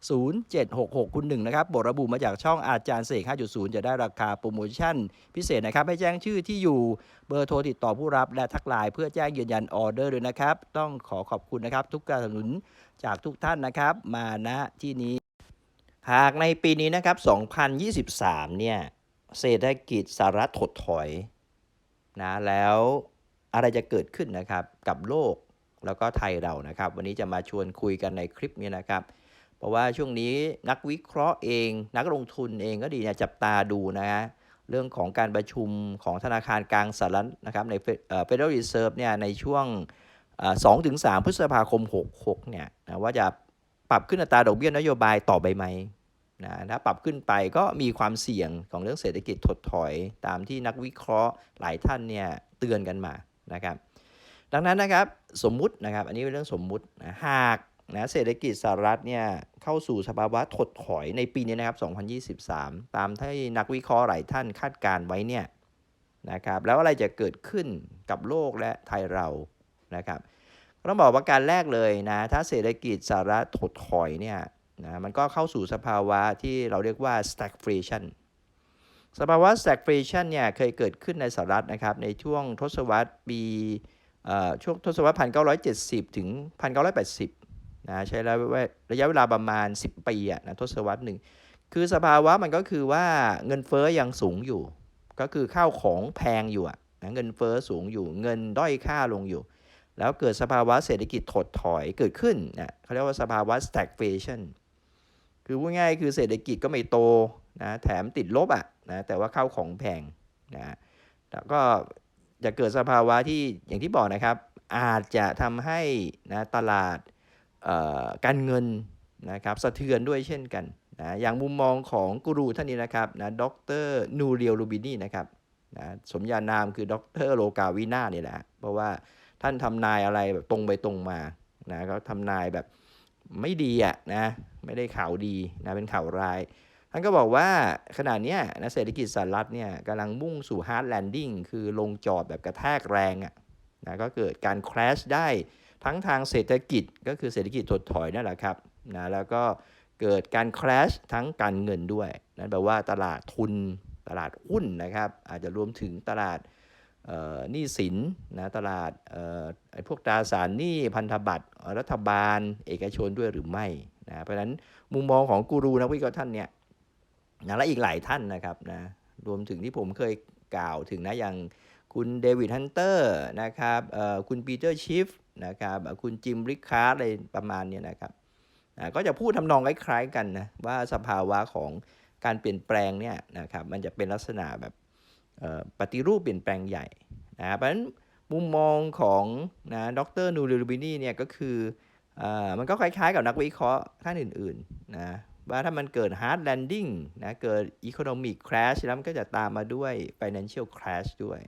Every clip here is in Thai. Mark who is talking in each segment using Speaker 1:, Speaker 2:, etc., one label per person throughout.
Speaker 1: 0766 คุณหนึ่งนะครับบทระบุมาจากช่องอาจารย์เสก 5.0 จะได้ราคาโปรโมชั่น พิเศษนะครับ ให้แจ้งชื่อที่อยู่เบอร์โทรติดต่อผู้รับและทักไลน์เพื่อแจ้งยืนยันออเดอร์ด้วยนะครับ ต้องขอขอบคุณนะครับ ทุกการสนับสนุนจากทุกท่านนะครับ มาณที่นี้ หากในปีนี้นะครับ 2023 เนี่ย เศรษฐกิจสหรัฐถดถอยนะแล้วอะไรจะเกิดขึ้นนะครับกับโลกแล้วก็ไทยเรานะครับ วันนี้จะมาชวนคุยกันในคลิปนี้นะครับ เพราะว่าช่วงนี้นักวิเคราะห์เอง นักลงทุนเองก็ดีเนี่ยจับตาดูนะฮะเรื่องของการประชุมของธนาคารกลางสหรัฐนะครับใน Federal Reserve เนี่ยในช่วงสองถึงสามพฤษภาคม 66 เนี่ยนะว่าจะปรับขึ้นอัตราดอกเบี้ยนโยบายต่อไปไหมนะถ้าปรับขึ้นไปก็มีความเสี่ยงของเรื่องเศรษฐกิจถดถอยตามที่นักวิเคราะห์หลายท่านเนี่ยเตือนกันมานะครับ ดังนั้นนะครับสมมุตินะครับ อันนี้เป็นเรื่องสมมุตินะหาก นะเศรษฐกิจสหรัฐเนี่ยเข้าสู่สภาวะถดถอยในปีนี้นะครับ 2023 ตามที่นักวิเคราะห์หลายท่านคาดการไว้เนี่ยนะครับแล้วอะไรจะเกิดขึ้นกับโลกและไทยเรานะครับต้องบอกว่าการแรกเลยนะถ้าเศรษฐกิจสหรัฐถดถอยเนี่ยนะมันก็เข้าสู่สภาวะที่เราเรียกว่า stagflation สภาวะ stagflation เนี่ยเคยเกิดขึ้นในสหรัฐนะครับในช่วงทศวรรษปีช่วงทศวรรษ 1970 ถึง 1980 นะใช้ระยะเวลาประมาณ 10 ปีอะนะทศวรรษหนึ่งคือสภาวะมันก็คือว่าเงินเฟ้อยังสูงอยู่ ก็คือข้าวของแพงอยู่อะนะเงินเฟ้อสูงอยู่ เงินด้อยค่าลงอยู่ แล้วเกิดสภาวะเศรษฐกิจถดถอยเกิดขึ้นนะเขาเรียกว่าสภาวะ stagflation คือพูดง่ายคือเศรษฐกิจก็ไม่โตนะแถมติดลบอะนะแต่ว่าข้าวของแพงนะแล้วก็จะเกิดสภาวะที่อย่างที่บอกนะครับ อาจจะทำให้นะตลาด การเงินนะครับสะเทือนด้วยเช่นกันนะอย่างมุมมองของกูรูท่านนี้นะครับนะดรนูเรียลลูบินีนะครับนะสมญานามคือดรโลกาวินาเนี่ยแหละเพราะว่าท่านทำนายอะไรแบบตรงไปตรงมานะก็ทำนายแบบไม่ดีอะนะไม่ได้ข่าวดีนะเป็นข่าวร้าย ท่านก็บอกว่าขณะนี้นะเศรษฐกิจสหรัฐเนี่ยกำลังมุ่งสู่ฮาร์ดแลนดิ้งคือลงจอดแบบกระแทกแรงอะนะก็เกิดการคราชได้ ทั้งทางเศรษฐกิจก็คือเศรษฐกิจถดถอยนั่นแหละครับนะแล้วก็เกิดการคราชทั้งการเงินด้วย นั่นแปลว่าตลาดทุนตลาดหุ้นนะครับ อาจจะรวมถึงตลาดหนี้สินนะตลาดไอ้พวกตราสารหนี้พันธบัตรรัฐบาล เอกชนด้วยหรือไม่นะเพราะฉะนั้นมุมมองของกูรูนักวิเคราะห์ท่านเนี่ยนะและอีกหลายท่านนะครับนะรวมถึงที่ผมเคยกล่าวถึงนะอย่าง คุณเดวิดฮันเตอร์นะครับคุณปีเตอร์ชิฟนะครับคุณจิมริคาร์อะไรประมาณนี้นะครับก็จะพูดทำนองคล้ายๆกันนะว่าสภาวะของการเปลี่ยนแปลงเนี่ยนะครับมันจะเป็นลักษณะแบบปฏิรูปเปลี่ยนแปลงใหญ่นะเพราะฉะนั้นมุมมองของนะดรนูริลูบินีเนี่ยก็คืออมันก็คล้ายๆกับนักวิเคราะห์ท่านอื่นๆนะว่าถ้ามันเกิด hard landing นะเกิด economic crash แล้วมันก็จะตามมาด้วย financial crash ด้วย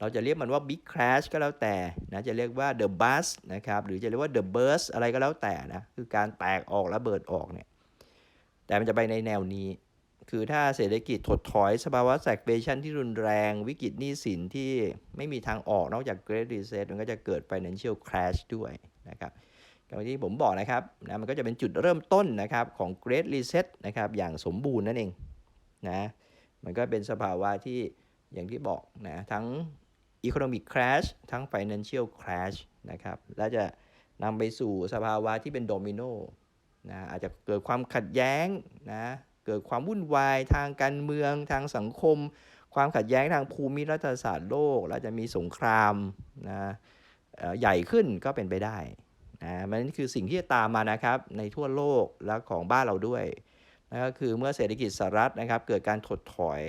Speaker 1: เราจะเรียกมันว่า Big Crash ก็แล้วแต่นะจะเรียกว่า The Bust นะครับหรือจะเรียกว่า The Burst อะไรก็แล้วแต่นะคือการแตกออกระเบิดออกเนี่ยแต่มันจะไปในแนวนี้ คือถ้าเศรษฐกิจถดถอยสภาวะ stagflation ที่รุนแรง วิกฤตหนี้สินที่ไม่มีทางออกนอกจาก Great Reset มันก็จะเกิด financial crash ด้วยนะครับอย่างที่ผมบอกนะครับนะมันก็จะเป็นจุดเริ่มต้นนะครับของ Great Reset นะครับอย่างสมบูรณ์นั่นเองนะมันก็เป็นสภาวะที่อย่างที่บอกนะทั้ง economic crash ทั้ง financial crash นะครับ และจะนำไปสู่สภาวะที่เป็นโดมิโนนะอาจจะเกิดความขัดแย้งนะเกิดความวุ่นวายทางการเมืองทางสังคม ความขัดแย้งทางภูมิรัฐศาสตร์โลก แล้วจะมีสงครามนะใหญ่ขึ้นก็เป็นไปได้นะมันคือสิ่งที่จะตามมานะครับในทั่วโลกและของบ้านเราด้วยนั่นก็คือเมื่อเศรษฐกิจสหรัฐนะครับเกิดการถดถอย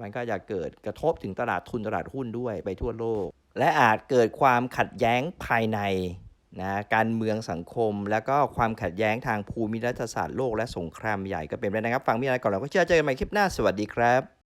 Speaker 1: มันก็จะเกิดกระทบถึงตลาดทุนตลาดหุ้นด้วยไปทั่วโลก และอาจเกิดความขัดแย้งภายในนะการเมืองสังคม แล้วก็ความขัดแย้งทางภูมิรัฐศาสตร์โลกและสงครามใหญ่ก็เป็นไปได้นะครับ ฟังมีอะไรก่อนเราก็เจอเจอกันใหม่คลิปหน้าสวัสดีครับ